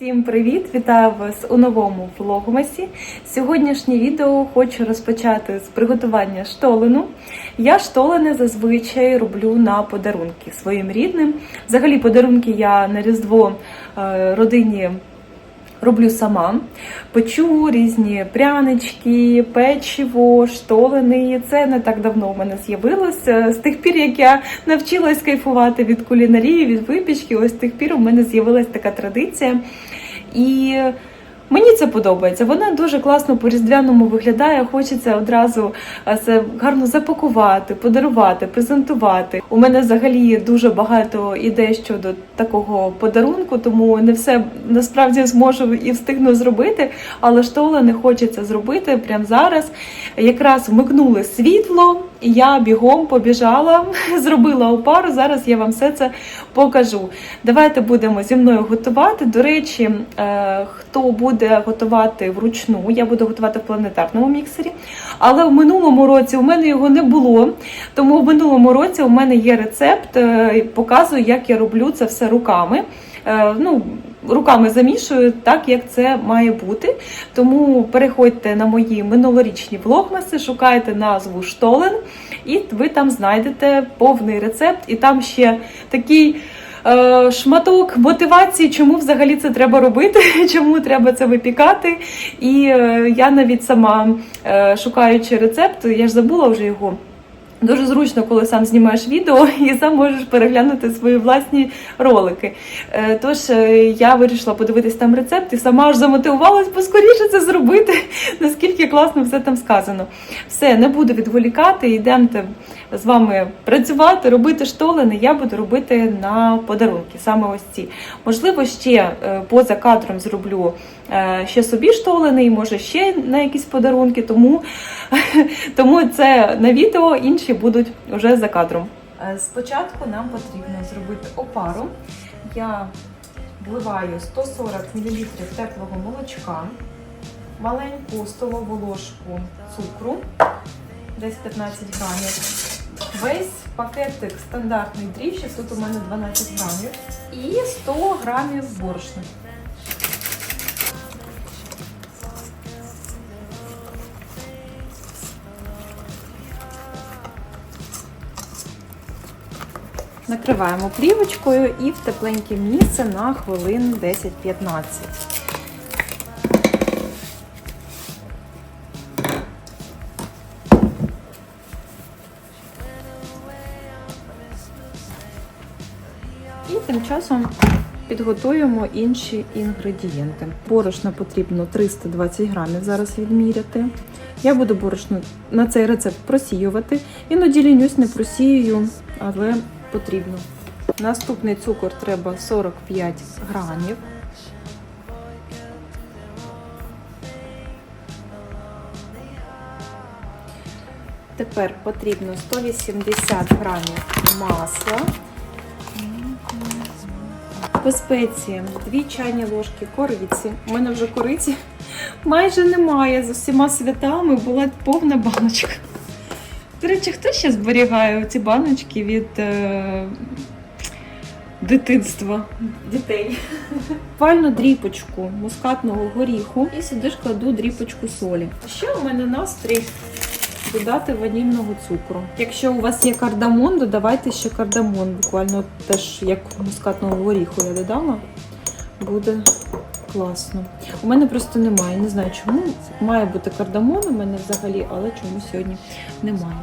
Всім привіт! Вітаю вас у новому влогмасі. Сьогоднішнє відео хочу розпочати з приготування штолену. Я штолени зазвичай роблю на подарунки своїм рідним. Взагалі, подарунки я на Різдво е, родині роблю сама. Печу різні прянички, печиво, штолени. Це не так давно в мене з'явилося. З тих пір, як я навчилась кайфувати від кулінарії, від випічки, ось з тих пір у мене з'явилася така традиція. І Мені це подобається. Вона дуже класно по різдвяному виглядає. Хочеться одразу е, це гарно запакувати, подарувати, презентувати. У мене взагалі дуже багато ідей щодо такого подарунку, тому не все насправді зможу і встигну зробити. Але штола не хочеться зробити прямо зараз. Якраз вмикнули світло, я бігом побіжала, зробила опару. Зараз я вам все це покажу. Давайте будемо зі мною готувати. До речі, е, хто буде готувати вручну, я буду готувати в планетарному міксері. Але в минулому році у мене його не було. Тому в минулому році у мене є рецепт, е, показую, як я роблю це все руками. Е, Ну, Руками замішую так, як це має бути. Тому переходьте на мої минулорічні влогмаси, шукайте назву Штолен, і ви там знайдете повний рецепт. І там ще такий е, шматок мотивації, чому взагалі це треба робити, чому треба це випікати. І е, я навіть сама е, шукаючи рецепт, я ж забула вже його. Дуже зручно, коли сам знімаєш відео і сам можеш переглянути свої власні ролики. Е, Тож е, я вирішила подивитись там рецепт і сама аж замотивувалась поскоріше це зробити, наскільки класно все там сказано. Все, не буду відволікати, йдемте з вами працювати, робити штолени. Я буду робити на подарунки, саме ось ці. Можливо, ще е, поза кадром зроблю ще собі штолени, і може ще на якісь подарунки, тому, тому це на відео інші будуть вже за кадром. Е, Спочатку нам потрібно зробити опару. Я вливаю 140 мл теплого молочка, маленьку столову ложку цукру, десь 15 грамів. Весь пакетик стандартний дріжджі, тут у мене 12 грамів, і 100 грамів борошна. Накриваємо плівочкою і в тепленьке місце на хвилин 10-15. І тим часом підготуємо інші інгредієнти. Борошна потрібно 320 грамів зараз відміряти. Я буду борошно на цей рецепт просіювати. Іноді лінюсь не просіюю, але потрібно. Наступний цукор треба 45 грамів. Тепер потрібно 180 грамів масла. По спеції 2 чайні ложки кориці. У мене вже кориці майже немає. З усіма святами була повна баночка. До речі, хто ще зберігає ці баночки від е, дитинства дітей? Пальну дріпочку мускатного горіху і сюди ж кладу дріпочку солі. Ще у мене настрій додати ванільного цукру. Якщо у вас є кардамон, додавайте ще кардамон. Буквально теж як мускатного горіху я додала. Буде класно. У мене просто немає. Не знаю чому. Має бути кардамон у мене взагалі, але чому сьогодні немає.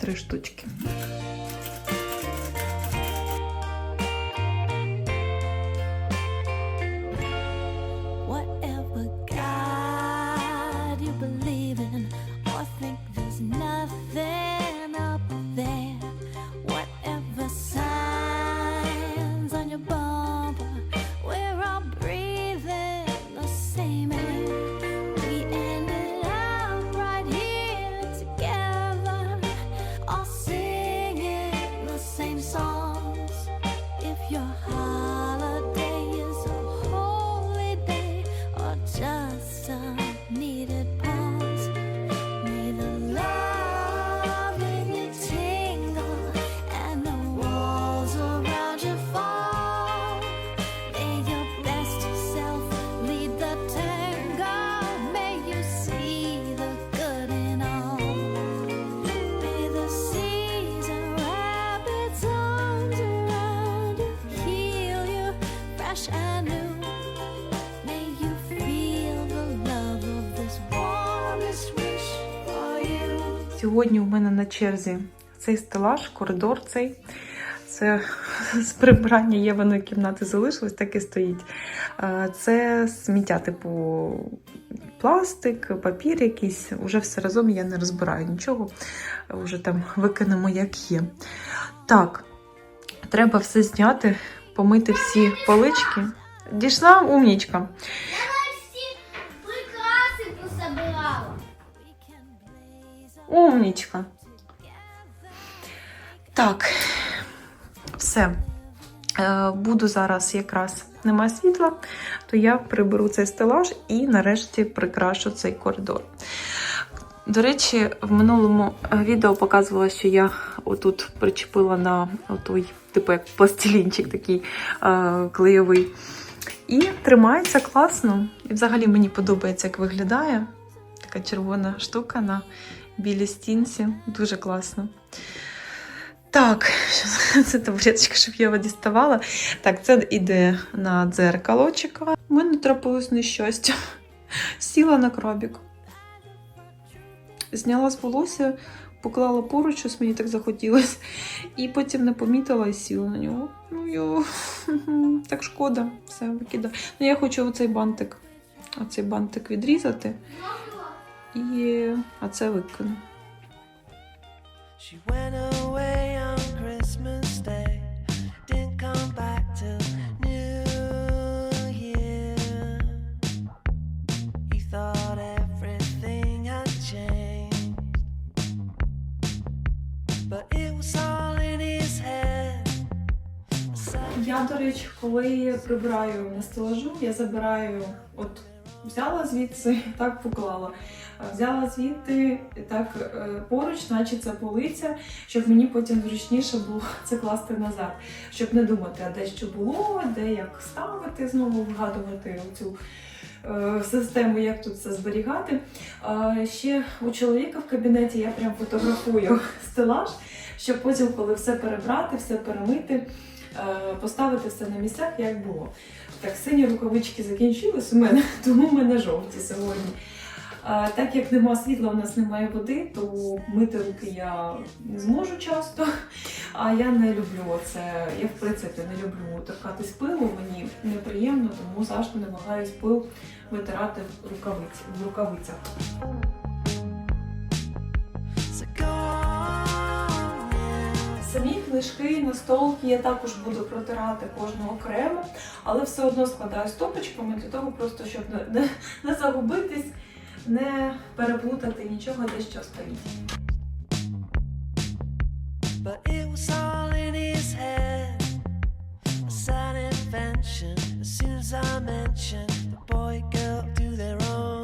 Три штучки. Сьогодні у мене на черзі цей стелаж, коридор цей. Це з прибирання Єваної кімнати залишилось, так і стоїть. Це сміття, типу пластик, папір якийсь. Уже все разом я не розбираю нічого. Уже там викинемо, як є. Так, треба все зняти, помити всі полички. Дійшла умнічка. Умнічка. Так, все. Е, Буду зараз якраз нема світла, то я приберу цей стелаж і нарешті прикрашу цей коридор. До речі, в минулому відео показувала, що я отут причепила на той, типу як пластилінчик такий е, клейовий. І тримається класно. І взагалі мені подобається, як виглядає. Така червона штука на білій стінці. Дуже класно. Так, це табуреточка, щоб я його діставала. Так, це йде на дзеркало. Чекаю. У мене трапилось нещастя. Сіла на крабік. Зняла з волосся, поклала поруч, щось мені так захотілося. І потім не помітила і сіла на нього. Ну йо, так шкода, все викидаю. Ну, я хочу оцей бантик, оцей бантик відрізати. І а це викину. She went away on Christmas Day, didn't come back till New Year. He thought everything had changed, but it was all in his head. Я, до речі, коли прибираю на стелажу, я забираю, от взяла звідси, так поклала. Взяла звідти так е, поруч, наче це полиця, щоб мені потім зручніше було це класти назад, щоб не думати, а де що було, де як ставити, знову вгадувати цю систему, як тут все зберігати. Ще у чоловіка в кабінеті я прям фотографую стелаж, щоб потім, коли все перебрати, все перемити, е, поставити все на місцях, як було. Так, сині рукавички закінчились у мене, тому в мене жовті сьогодні. Так як нема світла, у нас немає води, то мити руки я не зможу часто. А я не люблю це. Я в принципі не люблю торкатись пилу, мені неприємно, тому завжди намагаюсь пил витирати в рукавиці в рукавицях. Книжки на столки я також буду протирати кожного окремо, але все одно складаю стопочками для того, просто щоб не, не, не загубитись, не переплутати нічого, де що стоїть. Sad invention. As soon as I mention the boy girl do their own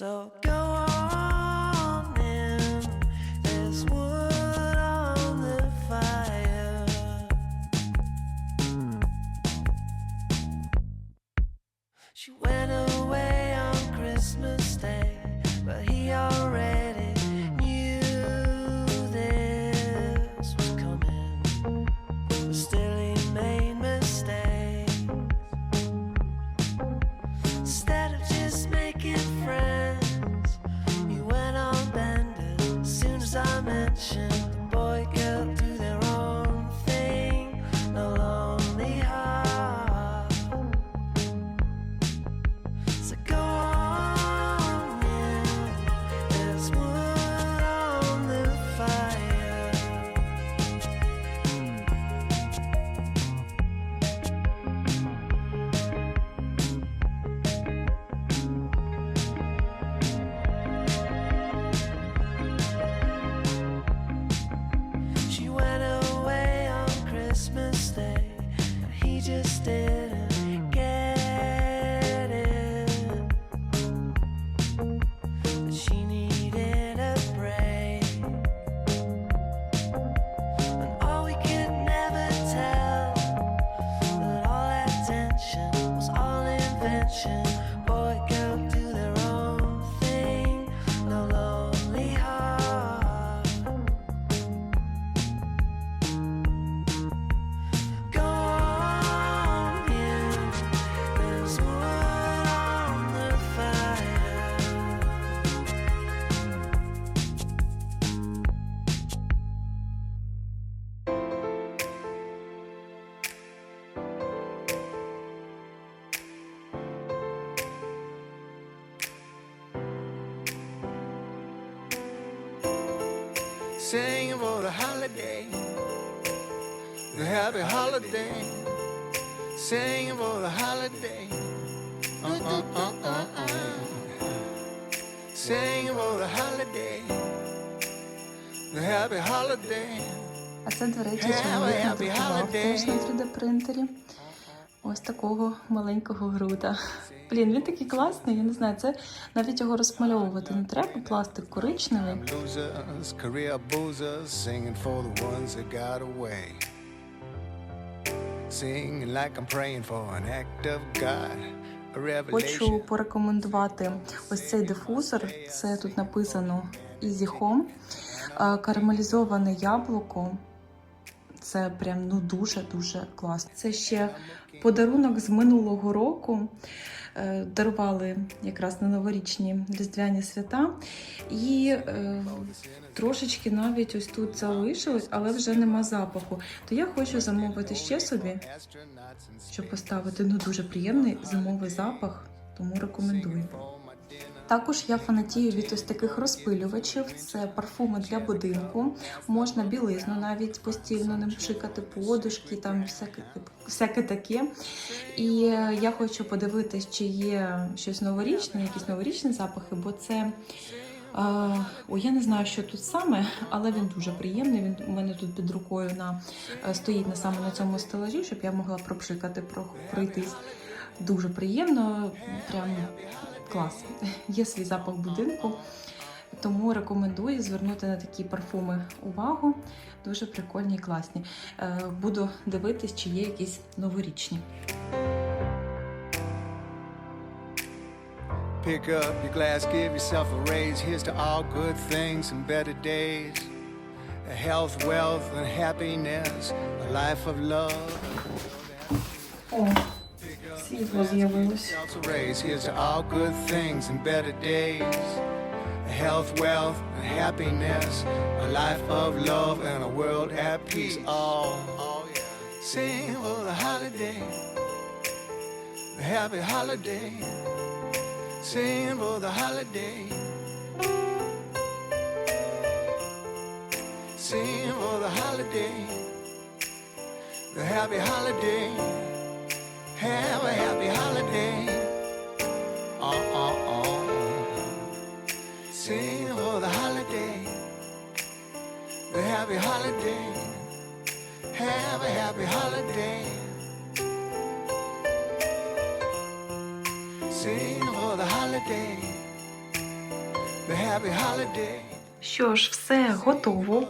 So go on in. There's wood on the fire. She went away on Christmas Day, Singing for the holiday, the happy holiday. Singing for the holiday. Uh, uh, uh, uh, uh. Singing for the holiday, the happy holiday. А це, до речі, a чоловік теж на 3D принтері. Ось такого маленького груда. Блін, він такий класний, я не знаю, це навіть його розмальовувати не треба, пластик коричневий. Хочу порекомендувати ось цей дифузор. Це тут написано Easy Home. Карамелізоване яблуко. Це прям ну дуже дуже класно. Це ще подарунок з минулого року. Е, Дарували якраз на новорічні різдвяні свята. І е, трошечки навіть ось тут залишилось, але вже нема запаху. То я хочу замовити ще собі, щоб поставити ну дуже приємний зимовий запах, тому рекомендую. Також я фанатію від ось таких розпилювачів. Це парфуми для будинку. Можна білизну навіть постійно ним пшикати, подушки, там всяке, всяке таке. І е, я хочу подивитись, чи є щось новорічне, якісь новорічні запахи, бо це. е, Ой, я не знаю, що тут саме, але він дуже приємний. Він у мене тут під рукою на е, стоїть на саме на цьому стелажі, щоб я могла пропшикати, про- пройтись. Дуже приємно, прям клас. Є свій запах будинку, тому рекомендую звернути на такі парфуми увагу. Дуже прикольні і класні. Е, Буду дивитись, чи є якісь новорічні. Pick up your glass, give yourself a raise. Here's to all good things and better days. Health, wealth, and happiness. A life of love. О, світло з'явилось. Yourself a raise. Here's to all good things and better days. Health, wealth, and happiness. A life of love and a world at peace. Oh, oh yeah. Sing for the holiday. The happy holiday. Sing for the holiday. Sing for the holiday. The happy holiday. Have a happy holiday. Oh, oh, oh. Sing for the holiday. The happy holiday. Have a happy holiday. Sing for the holiday. The happy holiday. Що ж, все готово.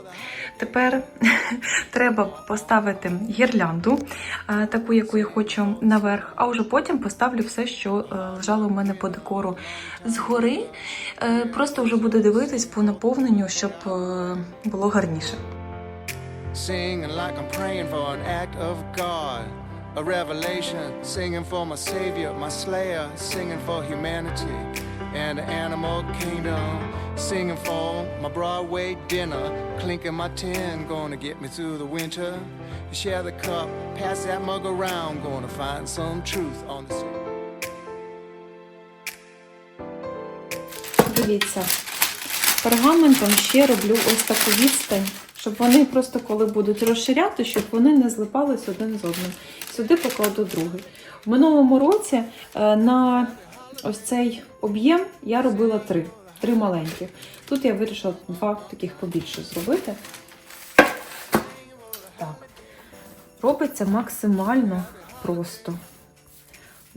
Тепер треба поставити гірлянду, е, таку, яку я хочу наверх, а вже потім поставлю все, що е, лежало у мене по декору згори. Е, Просто вже буду дивитись по наповненню, щоб було гарніше. Singing like I'm praying for a revelation. Singing for my Savior, my Slayer. Singing for humanity and the animal kingdom. Singing for my Broadway dinner. Clinking my tin, gonna get me through the winter. Share the cup, pass that mug around. Gonna find some truth on the sea. Дивіться, пергаментом ще роблю ось таку відстань, щоб вони просто коли будуть розширяти, щоб вони не злипались один з одним. Сюди покладу другий. В минулому році е, на ось цей об'єм я робила три, три маленьких. Тут я вирішила два таких побільше зробити. Так. Робиться максимально просто.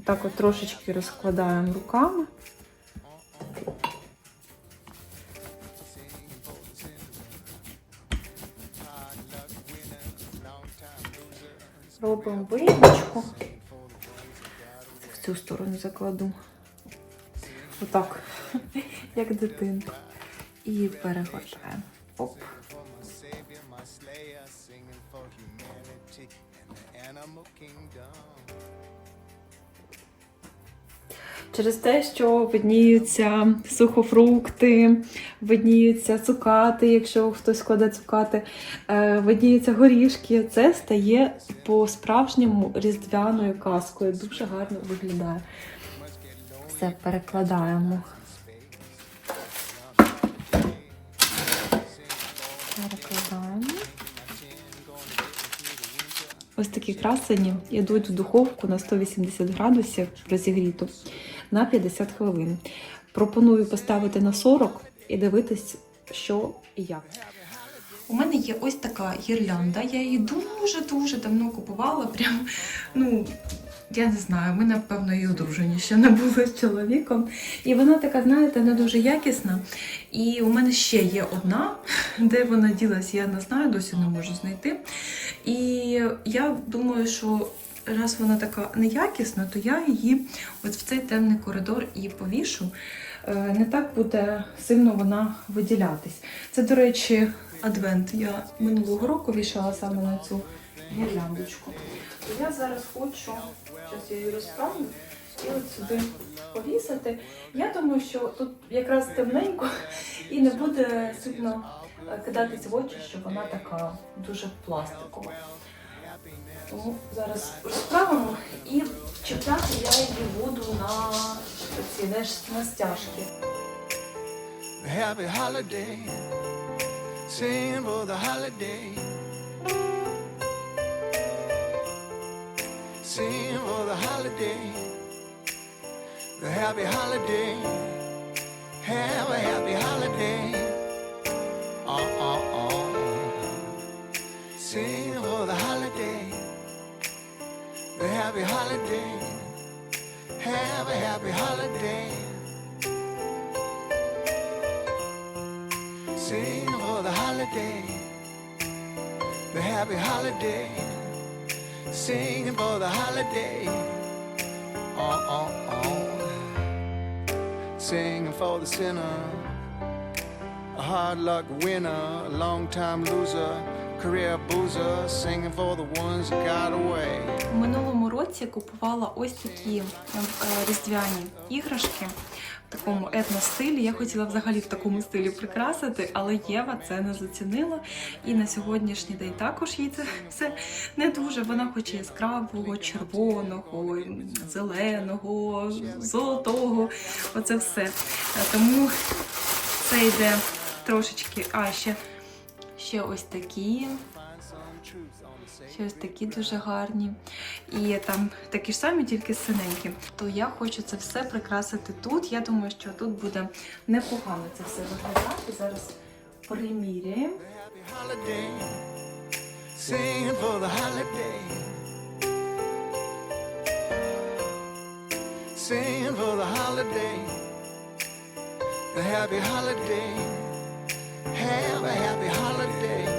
Так от трошечки розкладаємо руками. Робимо виїмочку. В цю сторону закладу. Отак, як дитинка. І перегортаємо. Оп. Через те, що видніються сухофрукти, видніються цукати, якщо хтось складе цукати, е, видніються горішки, це стає по-справжньому різдвяною казкою. Дуже гарно виглядає. Все перекладаємо. Ось такі красені йдуть в духовку на 180 градусів розігріту на 50 хвилин. Пропоную поставити на 40 і дивитись, що і як. У мене є ось така гірлянда. Я її дуже-дуже давно купувала. Прям, ну, я не знаю, ми, напевно, і одружені ще не були з чоловіком. І вона така, знаєте, не дуже якісна. І у мене ще є одна, де вона ділась, я не знаю, досі не можу знайти. І я думаю, що раз вона така неякісна, то я її от в цей темний коридор і повішу. Е, Не так буде сильно вона виділятись. Це, до речі, адвент. Я минулого року вішала саме на цю гірляндочку. Я зараз хочу, зараз я її розправлю і от сюди повісити. Я думаю, що тут якраз темненько і не буде сильно е, кидатись в очі, що вона така дуже пластикова. Тому зараз розправимо і чіпляти я її буду на ці на стяжки. Happy holiday, singing for the holiday. Singing for the holiday, the happy holiday. Have a happy holiday. Uh, uh, uh. Oh, oh, oh. Singing for the holiday, the happy holiday. Have a happy holiday. Sing for the holiday, the happy holiday. Singing for the holiday. Oh, oh, oh. Singing for the sinner, a hard luck winner, a long time loser. У минулому році купувала ось такі е, різдвяні іграшки в такому етностилі. Я хотіла взагалі в такому стилі прикрасити, але Єва це не зацінила. І на сьогоднішній день також їй це все не дуже. Вона хоче яскравого, червоного, зеленого, золотого. Оце все. Тому це йде трошечки. А, ще, ще ось такі. Ще ось такі дуже гарні. І там такі ж самі, тільки синенькі. То я хочу це все прикрасити тут. Я думаю, що тут буде непогано це все виглядати. Зараз приміряємо. singing for the holiday, the happy holiday, have a happy holiday.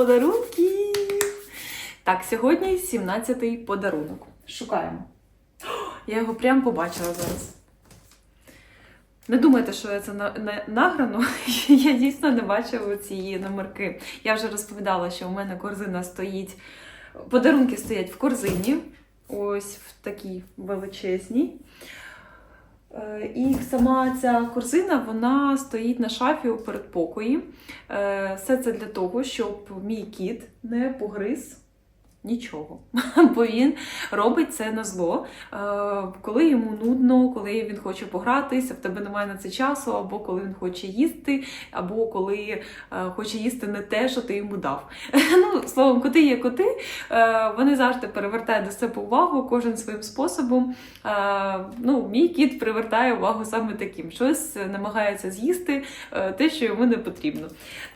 Час подарунків! Так, сьогодні 17-й подарунок. Шукаємо. О, Я його прям побачила зараз. Не думайте, що я це на, на, награно. Я дійсно не бачила ці номерки. Я вже розповідала, що у мене корзина стоїть. Подарунки стоять в корзині. Ось в такій величезній. Е, І сама ця корзина вона стоїть на шафі у передпокої. Е, Все це для того, щоб мій кіт не погриз нічого. Бо він робить це на зло. Е, Коли йому нудно, коли він хоче погратися, в тебе немає на це часу, або коли він хоче їсти, або коли е, хоче їсти не те, що ти йому дав. Ну, словом, коти є коти, е, вони завжди перевертають до себе увагу, кожен своїм способом. Ну, мій кіт привертає увагу саме таким. Щось намагається з'їсти, те, що йому не потрібно.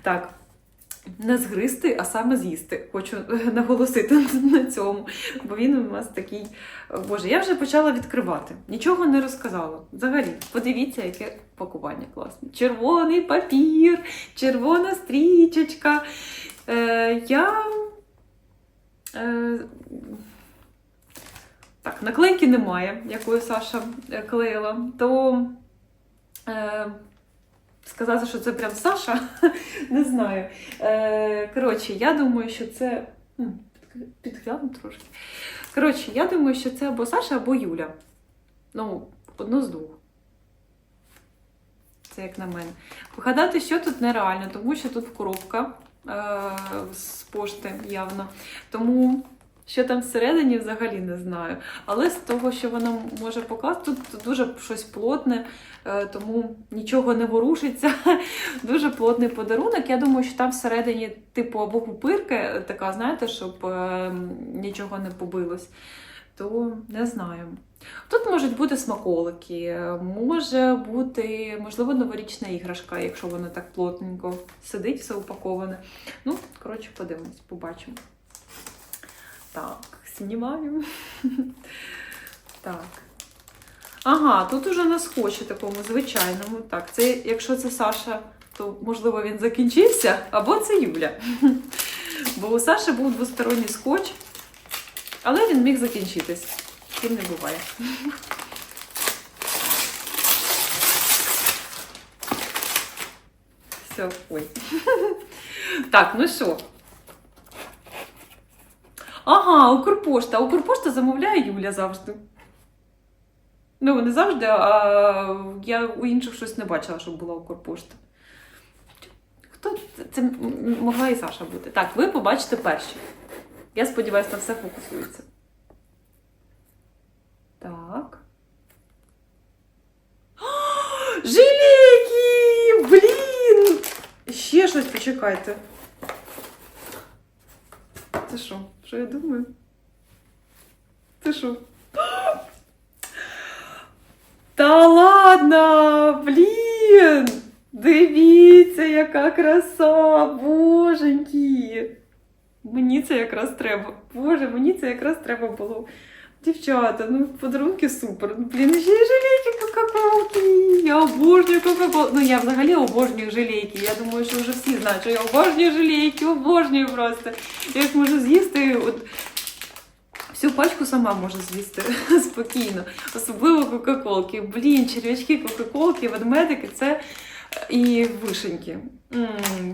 Так. Не згристи, а саме з'їсти. Хочу е, наголосити на цьому. Бо він у нас такий. е, Боже, я вже почала відкривати. Нічого не розказала. Взагалі, подивіться, яке пакування класне. Червоний папір, червона стрічечка. Е, я. Е, так, наклейки немає, якою Саша е, клеїла. То. Е, сказати, що це прям Саша, не знаю. Е, коротше, я думаю, що це. Підгляну трошки. Коротше, я думаю, що це або Саша, або Юля. Ну, одно з двох. Це як на мене. Вгадати, що тут нереально, тому що тут коробка е, з пошти явно. Тому що там всередині взагалі не знаю. Але з того, що вона може показати, тут дуже щось плотне, е, тому нічого не ворушиться. Дуже плотний подарунок. Я думаю, що там всередині, типу, або пупирка е, така, знаєте, щоб е, нічого не побилось. То не знаю. Тут можуть бути смаколики, може бути, можливо, новорічна іграшка, якщо вона так плотненько сидить, все упаковане. Ну, коротше, подивимось, побачимо. Так, знімаю. Так. Ага, тут уже на скотчі такому звичайному. Так, це якщо це Саша, то можливо він закінчився, або це Юля. Бо у Саші був двосторонній скотч, але він міг закінчитись. Тим не буває. Все, ой. Так, ну що? Ага, Укрпошта. Укрпошта замовляє Юля завжди. Ну, не завжди, а я у інших щось не бачила, щоб була Укрпошта. Хто це? Могла і Саша бути. Так, ви побачите перші. Я сподіваюся, на все фокусується. Так. О, Жилейки! Блін! Ще щось почекайте. Це що? Що я думаю? Це що? Та ладно! Блін! Дивіться, яка краса! Боженьки! Мені це якраз треба. Боже, мені це якраз треба було. Дівчата, ну подарунки супер. Блін, ще й кока-колки. Я обожнюю кока-колу. Ну я взагалі обожнюю жилейки. Я думаю, що вже всі знають, що я обожнюю жилейки, обожнюю просто. Я їх можу з'їсти. От Всю пачку сама можу з'їсти спокійно. Особливо кока-колки. Блін, черв'ячки, кока-колки, ведмедики це е, і вишеньки.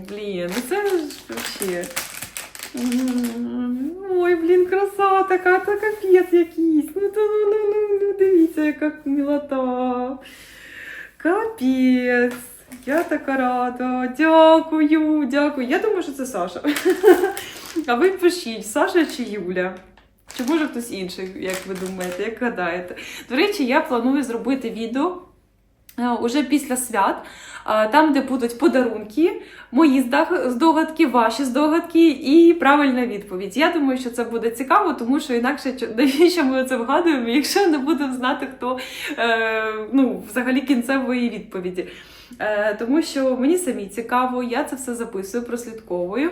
блін, ну це ж взагалі. Ой, блін, краса така, та капець якийсь. Ну, то, ну, ну, ну, ну, дивіться, яка мілота. Капець. Я така рада. Дякую, дякую. Я думаю, що це Саша. А ви пишіть, Саша чи Юля? Чи може хтось інший, як ви думаєте, як гадаєте? До речі, я планую зробити відео е, уже після свят, там, де будуть подарунки, мої здогадки, ваші здогадки і правильна відповідь. Я думаю, що це буде цікаво, тому що інакше навіщо ми це вгадуємо, якщо не будемо знати, хто е, ну, взагалі кінцевої відповіді. Е, тому що мені самі цікаво, я це все записую, прослідковую,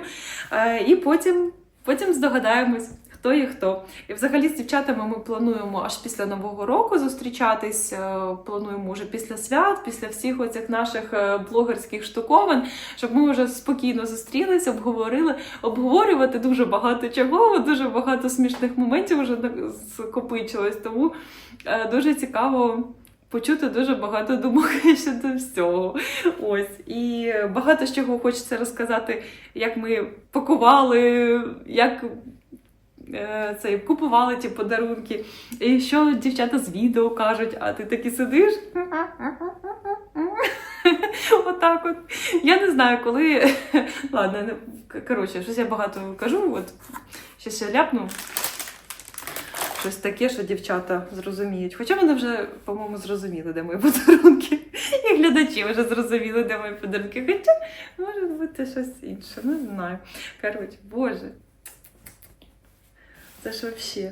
е, і потім, потім здогадаємось. Хто є хто. І взагалі з дівчатами ми плануємо аж після Нового року зустрічатись. е, Плануємо вже після свят, після всіх оцих наших е, блогерських штуковин, щоб ми вже спокійно зустрілися, обговорили. Обговорювати дуже багато чого, дуже багато смішних моментів вже скопичилось. Тому е, дуже цікаво почути дуже багато думок щодо всього. Ось і багато з чого хочеться розказати, як ми пакували, як е, цей, купували ті подарунки, і що дівчата з відео кажуть, а ти таки сидиш. Отак от. Я не знаю, коли. Ладно, коротше, щось я багато кажу, от щось я ляпну. Щось таке, що дівчата зрозуміють. Хоча вони вже, по-моєму, зрозуміли, де мої подарунки. І глядачі вже зрозуміли, де мої подарунки. Хоча може бути щось інше, не знаю. Коротше, боже. Це ж взагалі.